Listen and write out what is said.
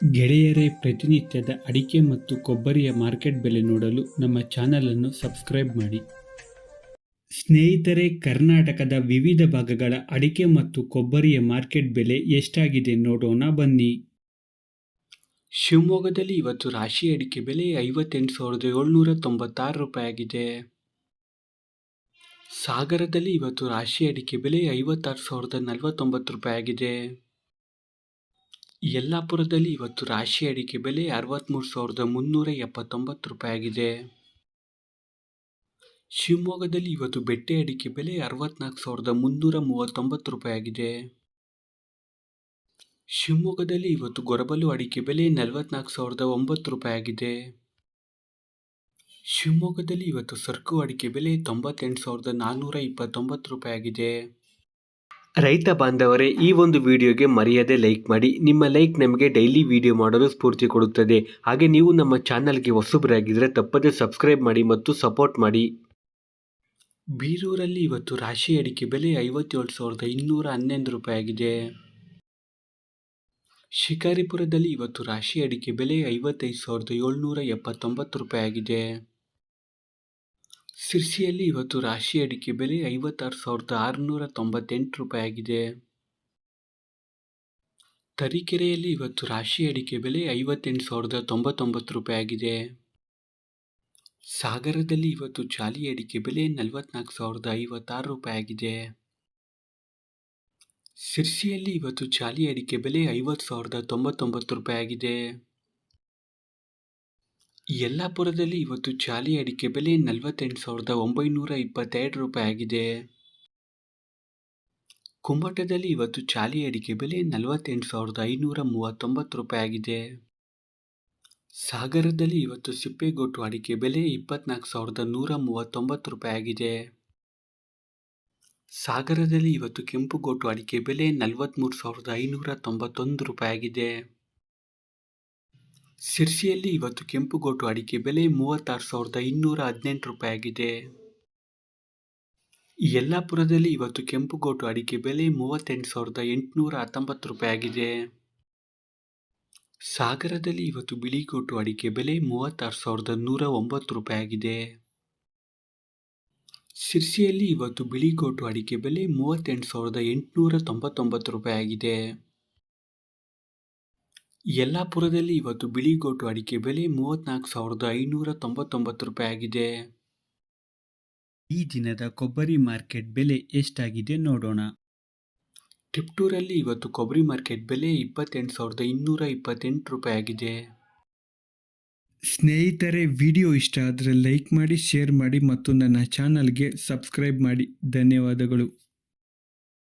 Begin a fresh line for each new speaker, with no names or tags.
ಗೆಳೆಯರೇ, ಪ್ರತಿನಿತ್ಯದ ಅಡಿಕೆ ಮತ್ತು ಕೊಬ್ಬರಿಯ ಮಾರ್ಕೆಟ್ ಬೆಲೆ ನೋಡಲು ನಮ್ಮ ಚಾನಲನ್ನು ಸಬ್ಸ್ಕ್ರೈಬ್ ಮಾಡಿ. ಸ್ನೇಹಿತರೆ, ಕರ್ನಾಟಕದ ವಿವಿಧ ಭಾಗಗಳ ಅಡಿಕೆ ಮತ್ತು ಕೊಬ್ಬರಿಯ ಮಾರ್ಕೆಟ್ ಬೆಲೆ ಎಷ್ಟಾಗಿದೆ ನೋಡೋಣ ಬನ್ನಿ. ಶಿವಮೊಗ್ಗದಲ್ಲಿ ಇವತ್ತು ರಾಶಿ ಅಡಿಕೆ ಬೆಲೆ ಐವತ್ತೆಂಟು ಸಾವಿರದ ಏಳ್ನೂರ ತೊಂಬತ್ತಾರು ರೂಪಾಯಿ ಆಗಿದೆ ಸಾಗರದಲ್ಲಿ ಇವತ್ತು ರಾಶಿ ಅಡಿಕೆ ಬೆಲೆ ಐವತ್ತಾರು ಸಾವಿರದ ನಲವತ್ತೊಂಬತ್ತು ರೂಪಾಯಿ ಆಗಿದೆ ಯಲ್ಲಾಪುರದಲ್ಲಿ ಇವತ್ತು ರಾಶಿ ಅಡಿಕೆ ಬೆಲೆ ಅರವತ್ತ್ಮೂರು ಸಾವಿರದ ಮುನ್ನೂರ ಎಪ್ಪತ್ತೊಂಬತ್ತು ರೂಪಾಯಿ ಆಗಿದೆ ಶಿವಮೊಗ್ಗದಲ್ಲಿ ಇವತ್ತು ಬೆಟ್ಟೆ ಅಡಿಕೆ ಬೆಲೆ ಅರವತ್ನಾಲ್ಕು ಸಾವಿರದ ಮುನ್ನೂರ ಮೂವತ್ತೊಂಬತ್ತು ರೂಪಾಯಿ ಆಗಿದೆ ಶಿವಮೊಗ್ಗದಲ್ಲಿ ಇವತ್ತು ಗೊರಬಲು ಅಡಿಕೆ ಬೆಲೆ ನಲವತ್ನಾಲ್ಕು ಸಾವಿರದ ಒಂಬತ್ತು ರೂಪಾಯಿ ಆಗಿದೆ ಶಿವಮೊಗ್ಗದಲ್ಲಿ ಇವತ್ತು ಸರ್ಕು ಅಡಿಕೆ ಬೆಲೆ ತೊಂಬತ್ತೆಂಟು ಸಾವಿರದ ನಾನ್ನೂರ ಇಪ್ಪತ್ತೊಂಬತ್ತು ರೂಪಾಯಿ ಆಗಿದೆ ರೈತ ಬಾಂಧವರೇ, ಈ ಒಂದು ವಿಡಿಯೋಗೆ ಮರೆಯದೆ ಲೈಕ್ ಮಾಡಿ. ನಿಮ್ಮ ಲೈಕ್ ನಮಗೆ ಡೈಲಿ ವಿಡಿಯೋ ಮಾಡಲು ಸ್ಫೂರ್ತಿ ಕೊಡುತ್ತದೆ. ಹಾಗೆ ನೀವು ನಮ್ಮ ಚಾನಲ್ಗೆ ಹೊಸಬರಾಗಿದ್ದರೆ ತಪ್ಪದೆ ಸಬ್ಸ್ಕ್ರೈಬ್ ಮಾಡಿ ಮತ್ತು ಸಪೋರ್ಟ್ ಮಾಡಿ. ಬೀರೂರಲ್ಲಿ ಇವತ್ತು ರಾಶಿ ಅಡಿಕೆ ಬೆಲೆ ಐವತ್ತೇಳು ಸಾವಿರದ ಇನ್ನೂರ ಹನ್ನೊಂದು ರೂಪಾಯಿ ಆಗಿದೆ. ಶಿಕಾರಿಪುರದಲ್ಲಿ ಇವತ್ತು ರಾಶಿ ಅಡಿಕೆ ಬೆಲೆ ಐವತ್ತೈದು ಸಾವಿರದ ಏಳ್ನೂರ ಎಪ್ಪತ್ತೊಂಬತ್ತು ರೂಪಾಯಿ ಆಗಿದೆ. ಸಿರ್ಸಿಯಲ್ಲಿ ಇವತ್ತು ರಾಶಿ ಅಡಿಕೆ ಬೆಲೆ ಐವತ್ತಾರು ಸಾವಿರದ ಆರುನೂರ ತೊಂಬತ್ತೆಂಟು ರೂಪಾಯಿ ಆಗಿದೆ. ತರೀಕೆರೆಯಲ್ಲಿ ಇವತ್ತು ರಾಶಿ ಅಡಿಕೆ ಬೆಲೆ ಐವತ್ತೆಂಟು ಸಾವಿರದ ತೊಂಬತ್ತೊಂಬತ್ತು ರೂಪಾಯಿ ಆಗಿದೆ. ಸಾಗರದಲ್ಲಿ ಇವತ್ತು ಜಾಲಿ ಅಡಿಕೆ ಬೆಲೆ ನಲವತ್ನಾಲ್ಕು ಸಾವಿರದ ಐವತ್ತಾರು ರೂಪಾಯಿ ಆಗಿದೆ. ಸಿರ್ಸಿಯಲ್ಲಿ ಇವತ್ತು ಜಾಲಿ ಅಡಿಕೆ ಬೆಲೆ ಐವತ್ತು ಸಾವಿರದ ತೊಂಬತ್ತೊಂಬತ್ತು ರೂಪಾಯಿ ಆಗಿದೆ. ಯಲ್ಲಾಪುರದಲ್ಲಿ ಇವತ್ತು ಚಾಲಿ ಅಡಿಕೆ ಬೆಲೆ ನಲವತ್ತೆಂಟು ಸಾವಿರದ ಒಂಬೈನೂರ ಇಪ್ಪತ್ತೆರಡು ರೂಪಾಯಿ ಆಗಿದೆ. ಕುಮ್ಮಟದಲ್ಲಿ ಇವತ್ತು ಚಾಲಿ ಅಡಿಕೆ ಬೆಲೆ ನಲವತ್ತೆಂಟು ಸಾವಿರದ ಐನೂರ ಮೂವತ್ತೊಂಬತ್ತು ರೂಪಾಯಿ ಆಗಿದೆ. ಸಾಗರದಲ್ಲಿ ಇವತ್ತು ಸಿಪ್ಪೆಗೋಟು ಅಡಿಕೆ ಬೆಲೆ ಇಪ್ಪತ್ನಾಲ್ಕು ಸಾವಿರದ ನೂರ ಮೂವತ್ತೊಂಬತ್ತು ರೂಪಾಯಿ ಆಗಿದೆ. ಸಾಗರದಲ್ಲಿ ಇವತ್ತು ಕೆಂಪುಗೋಟು ಅಡಿಕೆ ಬೆಲೆ ನಲವತ್ತ್ಮೂರು ಸಾವಿರದ ಐನೂರ ತೊಂಬತ್ತೊಂದು ರೂಪಾಯಿ ಆಗಿದೆ. ಸಿರ್ಸಿಯಲ್ಲಿ ಇವತ್ತು ಕೆಂಪುಗೋಟು ಅಡಿಕೆ ಬೆಲೆ ಮೂವತ್ತಾರು ಸಾವಿರದ ಇನ್ನೂರ ಹದಿನೆಂಟು ರೂಪಾಯಿ ಆಗಿದೆ. ಯಲ್ಲಾಪುರದಲ್ಲಿ ಇವತ್ತು ಕೆಂಪುಗೋಟು ಅಡಿಕೆ ಬೆಲೆ ಮೂವತ್ತೆಂಟು ಸಾವಿರದ ಎಂಟುನೂರ ಹತ್ತೊಂಬತ್ತು ರೂಪಾಯಿ ಆಗಿದೆ. ಸಾಗರದಲ್ಲಿ ಇವತ್ತು ಬಿಳಿಗೋಟು ಅಡಿಕೆ ಬೆಲೆ ಮೂವತ್ತಾರು ಸಾವಿರದ ನೂರ ಒಂಬತ್ತು ರೂಪಾಯಿ ಆಗಿದೆ. ಸಿರ್ಸಿಯಲ್ಲಿ ಇವತ್ತು ಬಿಳಿಗೋಟು ಅಡಿಕೆ ಬೆಲೆ ಮೂವತ್ತೆಂಟು ಸಾವಿರದ ಎಂಟುನೂರ ತೊಂಬತ್ತೊಂಬತ್ತು ರೂಪಾಯಿ ಆಗಿದೆ. ಯಲ್ಲಾಪುರದಲ್ಲಿ ಇವತ್ತು ಬಿಳಿಗೋಟು ಅಡಿಕೆ ಬೆಲೆ ಮೂವತ್ತ್ನಾಲ್ಕು ಸಾವಿರದ ಐನೂರ ತೊಂಬತ್ತೊಂಬತ್ತು ರೂಪಾಯಿ ಆಗಿದೆ. ಈ ದಿನದ ಕೊಬ್ಬರಿ ಮಾರ್ಕೆಟ್ ಬೆಲೆ ಎಷ್ಟಾಗಿದೆ ನೋಡೋಣ. ಟಿಪ್ಟೂರಲ್ಲಿ ಇವತ್ತು ಕೊಬ್ಬರಿ ಮಾರ್ಕೆಟ್ ಬೆಲೆ ಇಪ್ಪತ್ತೆಂಟು ಸಾವಿರದ ಇನ್ನೂರ ಇಪ್ಪತ್ತೆಂಟು ರೂಪಾಯಿ ಆಗಿದೆ. ಸ್ನೇಹಿತರೆ, ವಿಡಿಯೋ ಇಷ್ಟ ಆದರೆ ಲೈಕ್ ಮಾಡಿ, ಶೇರ್ ಮಾಡಿ ಮತ್ತು ನನ್ನ ಚಾನಲ್ಗೆ ಸಬ್ಸ್ಕ್ರೈಬ್ ಮಾಡಿ. ಧನ್ಯವಾದಗಳು.